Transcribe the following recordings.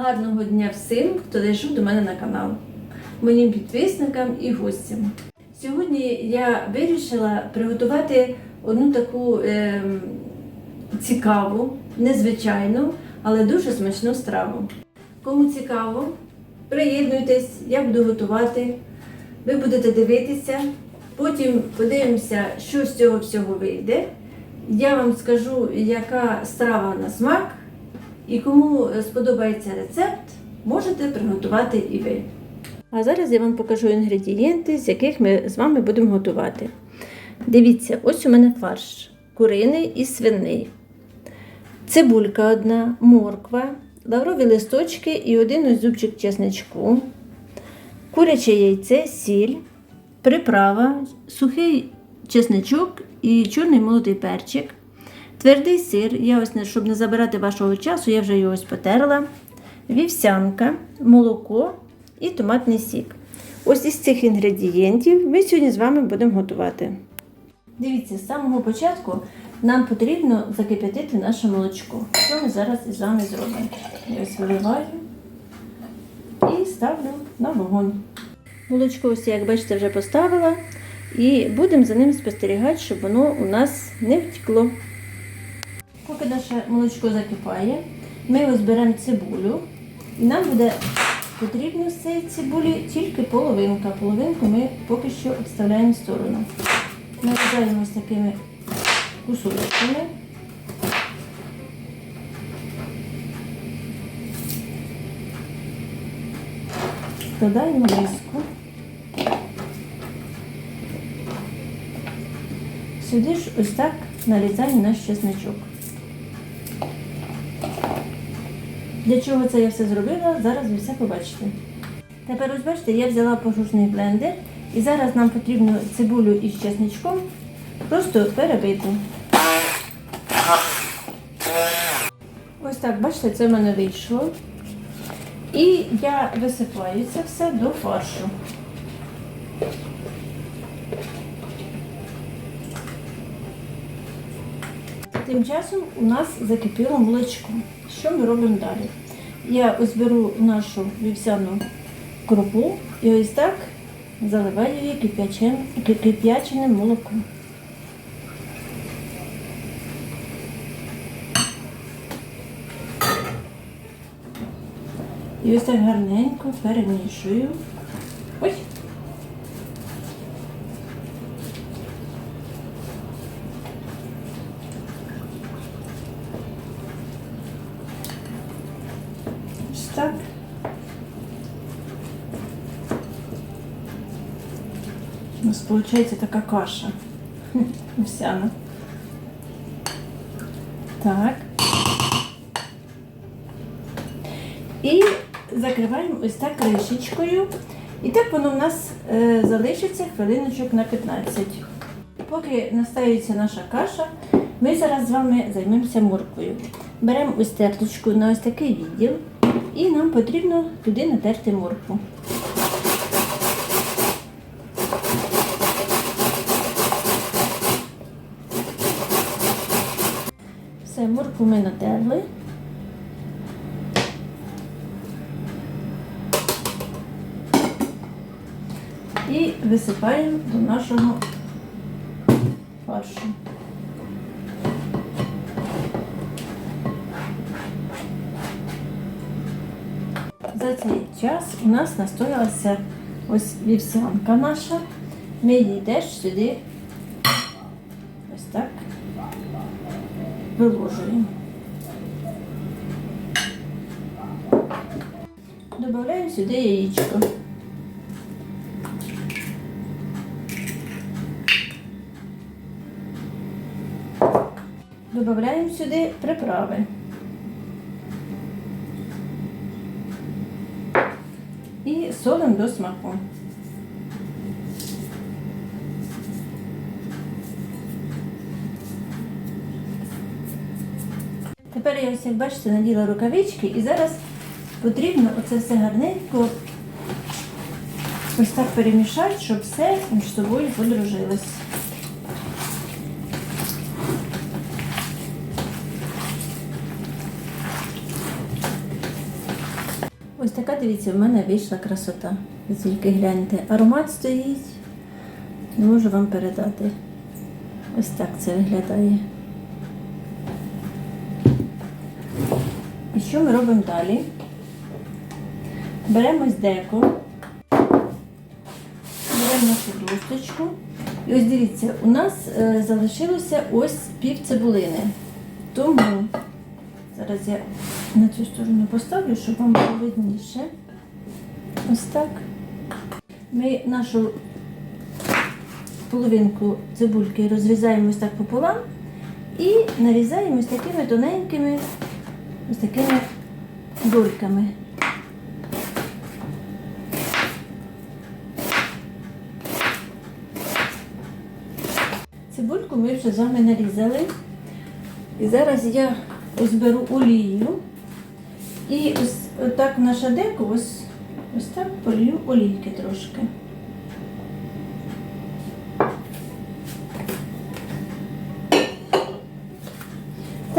Гарного дня всім, хто зайшов до мене на канал, моїм підписникам і гостям. Сьогодні я вирішила приготувати одну таку ем, цікаву, незвичайну, але дуже смачну страву. Кому цікаво, приєднуйтесь, я буду готувати. Ви будете дивитися, потім подивимося, що з цього всього вийде. Я вам скажу, яка страва на смак, і кому сподобається рецепт, можете приготувати і ви. А зараз я вам покажу інгредієнти, з яких ми з вами будемо готувати. Дивіться, ось у мене фарш куриний і свиний. Цибулька одна, морква, лаврові листочки і один ось зубчик чесничку, куряче яйце, сіль, приправа, сухий чесничок і чорний молотий перчик. Твердий сир, я ось, щоб не забирати вашого часу, я вже його ось потерла. Вівсянка, молоко і томатний сік. Ось із цих інгредієнтів ми сьогодні з вами будемо готувати. Дивіться, з самого початку нам потрібно закип'ятити наше молочко. Що ми зараз із вами зробимо? Я ось виливаю і ставлю на вогонь. Молочко, ось, як бачите, вже поставила. І будемо за ним спостерігати, щоб воно у нас не втекло. Поки наше молочко закипає, ми ось беремо цибулю. І нам буде потрібно з цієї цибулі тільки половинка. Половинку ми поки що відставляємо в сторону. Нарізаємо ось такими кусочками. Додаємо миску. Сюди ж ось так нарізаємо наш чесночок. Для чого це я все зробила, зараз ви все побачите. Тепер ось бачите, я взяла пожужний блендер і зараз нам потрібно цибулю із чесничком просто перебити. Ось так, бачите, це в мене вийшло. І я висипаю це все до фаршу. Тим часом у нас закипіло молочко. Що ми робимо далі? Я ось беру нашу вівсяну крупу і ось так заливаю її кип'яченим, молоком. І ось так гарненько перемішую. Ой! Ось так. У нас виходить така каша. Овсяна. Так. І закриваємо ось так кришечкою. І так воно в нас е, залишиться хвилиночок на 15. Поки настаюється наша каша, ми зараз з вами займемося морквою. Беремо ось терточку на ось такий відділ, і нам потрібно туди натерти моркву. Все, моркву ми натерли. І висипаємо до нашого фаршу. За цей час у нас настоялася ось вівсянка наша. Ми її теж сюди ось так виложуємо. Додаємо сюди яєчко. Додаємо сюди приправи. І солимо до смаку. Тепер я ось, як бачите, наділа рукавички і зараз потрібно оце все гарненько ось так перемішати, щоб все між собою подружилось. Ось така, дивіться, в мене вийшла красота. Ви тільки гляньте. Аромат стоїть. Не можу вам передати. Ось так це виглядає. Що ми робимо далі? Беремо деко, беремо нашу досточку. І ось дивіться, у нас е, залишилося ось пів цибулини. Тому зараз я на цю сторону поставлю, щоб вам було видніше. Ось так. Ми нашу половинку цибульки розрізаємо ось так пополам і нарізаємо ось такими тоненькими, ось такими дольками. Цибульку ми вже з вами нарізали. І зараз я ось беру олію і ось отак на шадеку ось, ось так полью олійки трошки.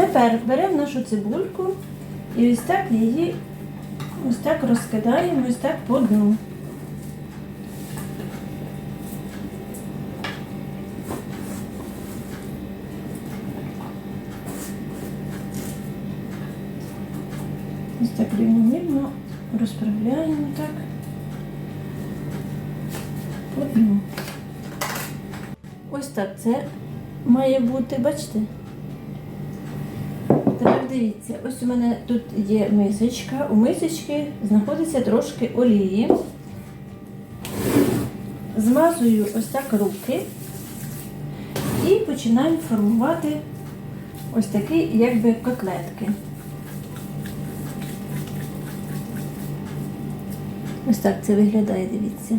Тепер беремо нашу цибульку і ось так її ось так розкидаємо, ось так по дну. Ось так рівномірно розправляємо так. По. Ось так це має бути, бачите? Дивіться, ось у мене тут є мисочка. У мисочки знаходиться трошки олії. Змазую ось так руки і починаю формувати ось такі, якби котлетки. Ось так це виглядає, дивіться.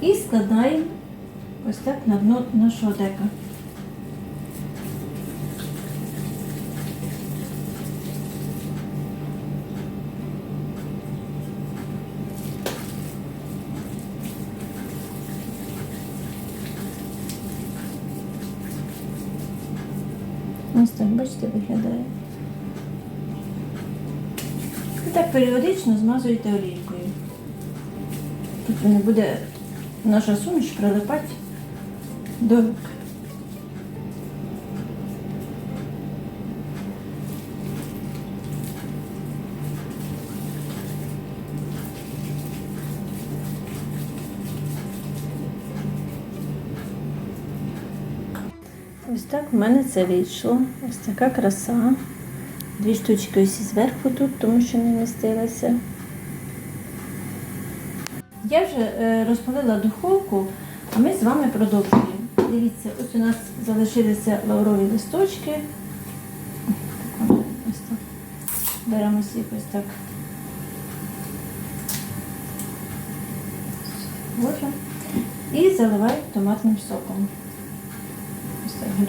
І складаємо ось так на дно нашого дека. Ось так, бачите, виглядає. І так періодично змазуєте олійкою. Тут не буде наша суміш прилипати до рук. Так в мене це вийшло. Ось така краса. Дві штучки ось зверху тут, тому що не містилася. Я вже е, розпалила духовку, а ми з вами продовжуємо. Дивіться, ось у нас залишилися лаврові листочки. Ось так. Беремо їх ось так. І заливаю томатним соком. Так.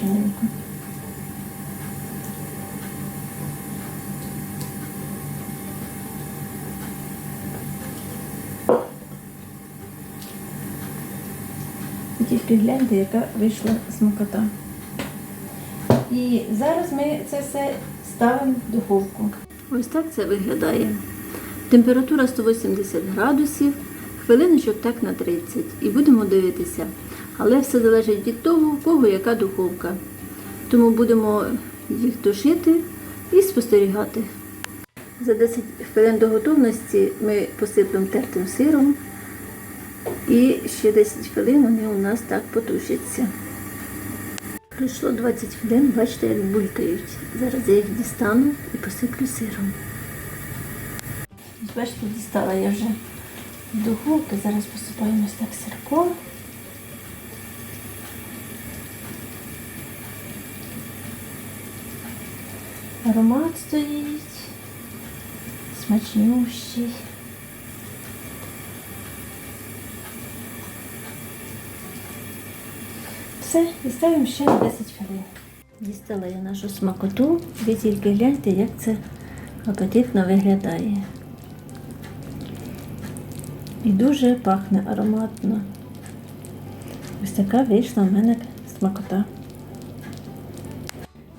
І тільки гляньте, яка вийшла смакота. І зараз ми це все ставимо в духовку. Ось так це виглядає. Температура 180 градусів, хвилиночок так на 30. І будемо дивитися. Але все залежить від того, у кого яка духовка. Тому будемо їх тушити і спостерігати. За 10 хвилин до готовності ми посиплемо тертим сиром. І ще 10 хвилин вони у нас так потушаться. Пройшло 20 хвилин, бачите, як булькають. Зараз я їх дістану і посиплю сиром. Бачите, дістала я вже духовки. Зараз посипаємо так сирком. Аромат стоїть, смачнющий. Все, і ставимо ще на 10 хвилин. Дістала я нашу смакоту. Ви тільки гляньте, як це апетитно виглядає. І дуже пахне ароматно. Ось така вийшла в мене смакота.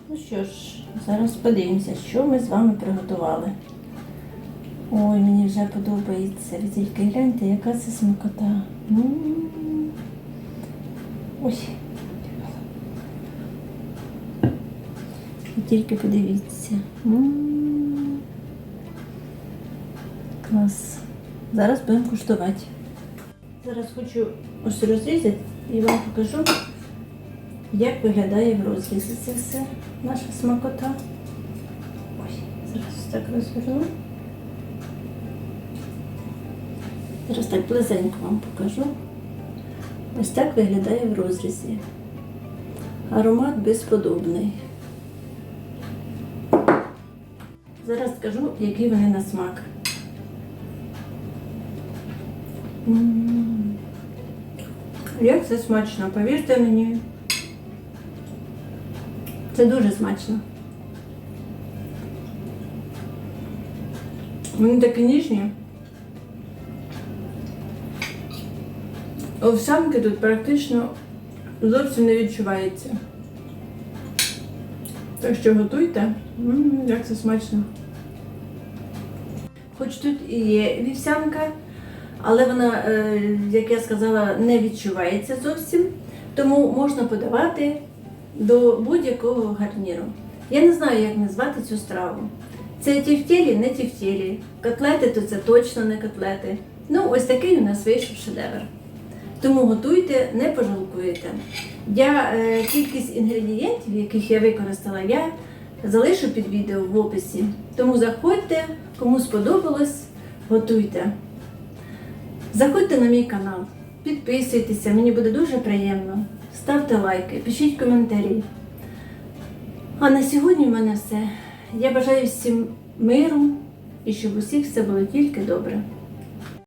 Ну що ж, зараз подивимося, що ми з вами приготували. Ой, мені вже подобається. Ви тільки гляньте, яка це смакота. М. Ой. Ви тільки подивіться. Клас. Зараз будемо куштувати. Зараз хочу ось розрізати і вам покажу, як виглядає в розрізі це все, наша смакота. Ой, зараз ось так розверну. Зараз так близенько вам покажу. Ось так виглядає в розрізі. Аромат безподобний. Зараз скажу, які вони на смак. Як це смачно, повірте мені. Це дуже смачно. Вони такі ніжні. Овсянки тут практично зовсім не відчувається. Так що готуйте. М, як це смачно. Хоч тут і є вівсянка, але вона, е, як я сказала, не відчувається зовсім, тому можна подавати до будь-якого гарніру. Я не знаю, як назвати цю страву. Це тівтєлі, не тівтєлі. Котлети то це точно не котлети. Ну, ось такий у нас вийшов шедевр. Тому готуйте, не пожалкуєте. Я е, кількість інгредієнтів, яких я використала, я залишу під відео в описі. Тому заходьте, кому сподобалось, готуйте. Заходьте на мій канал, підписуйтеся, мені буде дуже приємно. Ставте лайки, пишіть коментарі. А на сьогодні в мене все. Я бажаю всім миру і щоб усіх все було тільки добре.